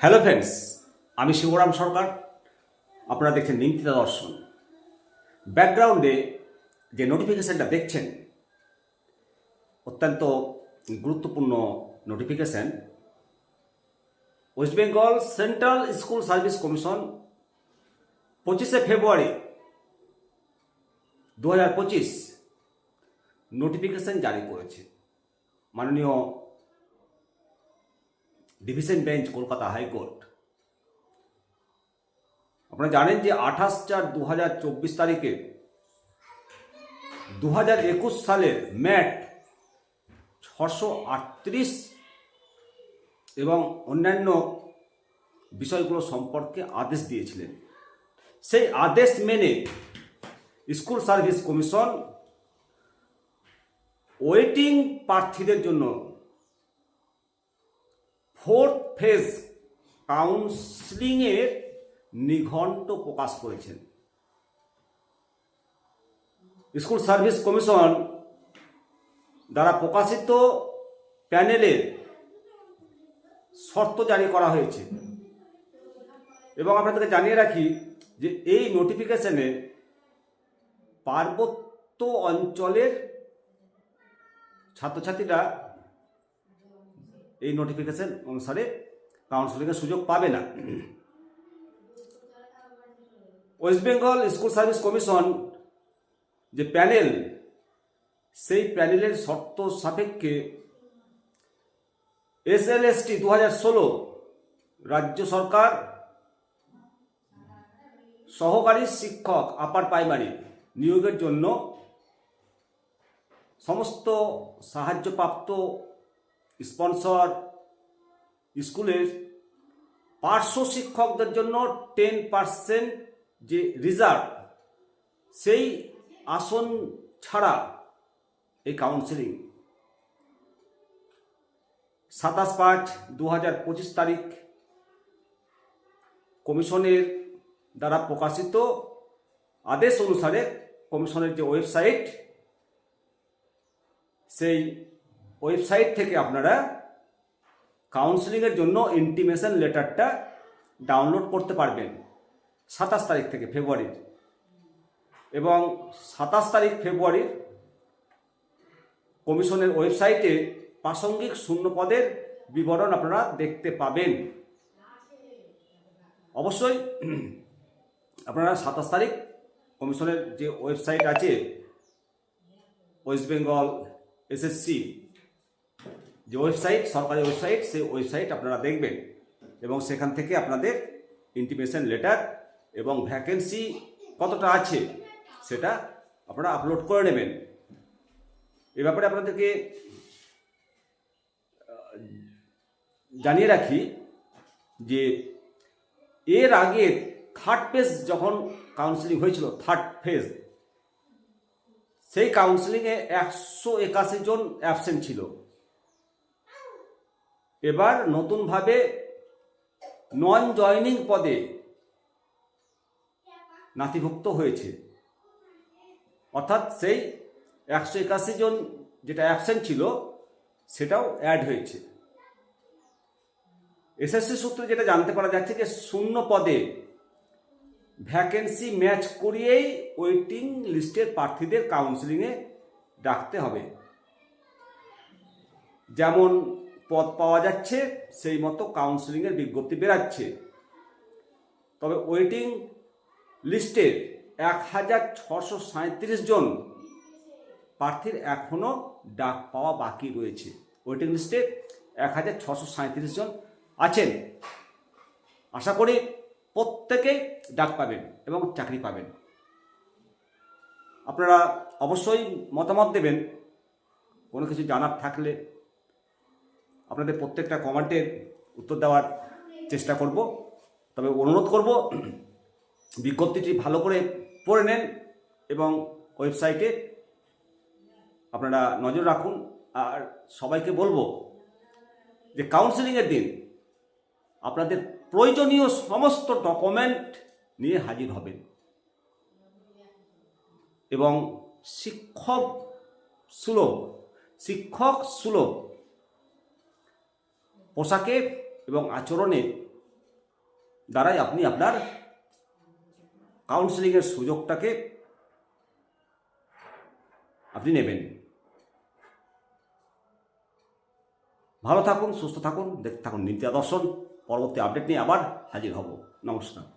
Hello friends আমি শিবরাম সরকার। আপনারা দেখছেন নিমতিতা দর্শন। ব্যাকগ্রাউন্ডে যে নোটিফিকেশানটা দেখছেন, অত্যন্ত গুরুত্বপূর্ণ notification West Bengal central school service commission পঁচিশে ফেব্রুয়ারি দু হাজার পঁচিশ নোটিফিকেশান জারি করেছে। মাননীয় ডিভিশন বেঞ্চ, কলকাতা হাইকোর্ট। আপনারা জানেন যে আঠাশ চার দু হাজার চব্বিশ তারিখে দু হাজার একুশ সালের ম্যাট ছশো আটত্রিশ এবং অন্যান্য বিষয়গুলো সম্পর্কে আদেশ দিয়েছিলেন। সেই আদেশ মেনে স্কুল সার্ভিস কমিশন ওয়েটিং প্রার্থীদের জন্য ফোর্থ ফেজ কাউন্সিলিংয়ের নিঘণ্ট প্রকাশ করেছেন। স্কুল সার্ভিস কমিশন দ্বারা প্রকাশিত প্যানেলের শর্ত জারি করা হয়েছে। এবং আপনাদেরকে জানিয়ে রাখি যে এই নোটিফিকেশনে পার্বত্য অঞ্চলের ছাত্রছাত্রীরা এই নোটিফিকেশন অনুসারে কাউন্সিলিংয়ের সুযোগ পাবে না। West Bengal school service commission যে প্যানেল সেই প্যানেলের শর্ত সাপেক্ষে এস এল এস টি দু হাজার ষোলো রাজ্য সরকার সহকারী শিক্ষক আপার প্রাইমারি নিয়োগের জন্য সমস্ত সাহায্যপ্রাপ্ত স্পন্সর স্কুলের পার্শ্ব শিক্ষকদের জন্য টেন পার্সেন্ট যে রিজার্ভ সেই আসন ছাড়া এই কাউন্সিলিং সাতাশ পাঁচ দু হাজার পঁচিশ তারিখ কমিশনের দ্বারা প্রকাশিত আদেশ অনুসারে কমিশনের যে ওয়েবসাইট সেই ওয়েবসাইট থেকে আপনারা কাউন্সিলিংয়ের জন্য ইন্টিমেশন লেটারটা ডাউনলোড করতে পারবেন সাতাশ তারিখ থেকে ফেব্রুয়ারির। এবং সাতাশ তারিখ ফেব্রুয়ারির কমিশনের ওয়েবসাইটে প্রাসঙ্গিক শূন্য পদের বিবরণ আপনারা দেখতে পাবেন। অবশ্যই আপনারা সাতাশ তারিখ কমিশনের যে ওয়েবসাইট আছে ওয়েস্ট বেঙ্গল এসএসসি যে ওয়েবসাইট, সরকারি ওয়েবসাইট, সেই ওয়েবসাইট আপনারা দেখবেন। এবং সেখান থেকে আপনাদের ইন্টিমেশন লেটার এবং ভ্যাকেন্সি কতটা আছে, সেটা আপনারা আপলোড করে নেবেন। এ ব্যাপারে আপনাদেরকে জানিয়ে রাখি যে এর আগে থার্ড ফেজ যখন কাউন্সিলিং হয়েছিল থার্ড ফেজ সেই কাউন্সিলিংয়ে একশো একাশি জন অ্যাবসেন্ট ছিল। এবার নতুনভাবে নন জয়নিং পদে নাতিভুক্ত হয়েছে। অর্থাৎ সেই একশো একাশি জন যেটা অ্যাবসেন্ট ছিল, সেটাও অ্যাড হয়েছে। এসএসসি সূত্রে যেটা জানতে পারা যাচ্ছে যে শূন্য পদে ভ্যাকেন্সি ম্যাচ করিয়েই ওয়েটিং লিস্টের প্রার্থীদের কাউন্সিলিংয়ে ডাকতে হবে। যেমন পদ পাওয়া যাচ্ছে, সেই মতো কাউন্সিলিংয়ের বিজ্ঞপ্তি বেরাচ্ছে। তবে ওয়েটিং লিস্টের এক হাজার ছশো সাঁত্রিশ জন প্রার্থীর এখনও ডাক পাওয়া বাকি রয়েছে। ওয়েটিং লিস্টে এক হাজার ছশো সাঁত্রিশ জন আছেন। আশা করি প্রত্যেকেই ডাক পাবেন এবং চাকরি পাবেন। আপনারা অবশ্যই মতামত দেবেন। কোনো কিছু জানার থাকলে আপনাদের প্রত্যেকটা কমেন্টের উত্তর দেওয়ার চেষ্টা করব। তবে অনুরোধ করব, বিজ্ঞপ্তিটি ভালো করে পড়ে নেন এবং ওয়েবসাইটে আপনারা নজর রাখুন। আর সবাইকে বলব যে কাউন্সিলিংয়ের দিন আপনাদের প্রয়োজনীয় সমস্ত ডকুমেন্ট নিয়ে হাজির হবেন। এবং শিক্ষক সুলভ শিক্ষক সুলভ পোশাকে এবং আচরণে দ্বারাই আপনি আপনার কাউন্সেলিংয়ের সুযোগটাকে আপনি নেবেন। ভালো থাকুন, সুস্থ থাকুন, দেখতে থাকুন নীতি দর্শন পরবর্তী আপডেট নিয়ে আবার হাজির হব। নমস্কার।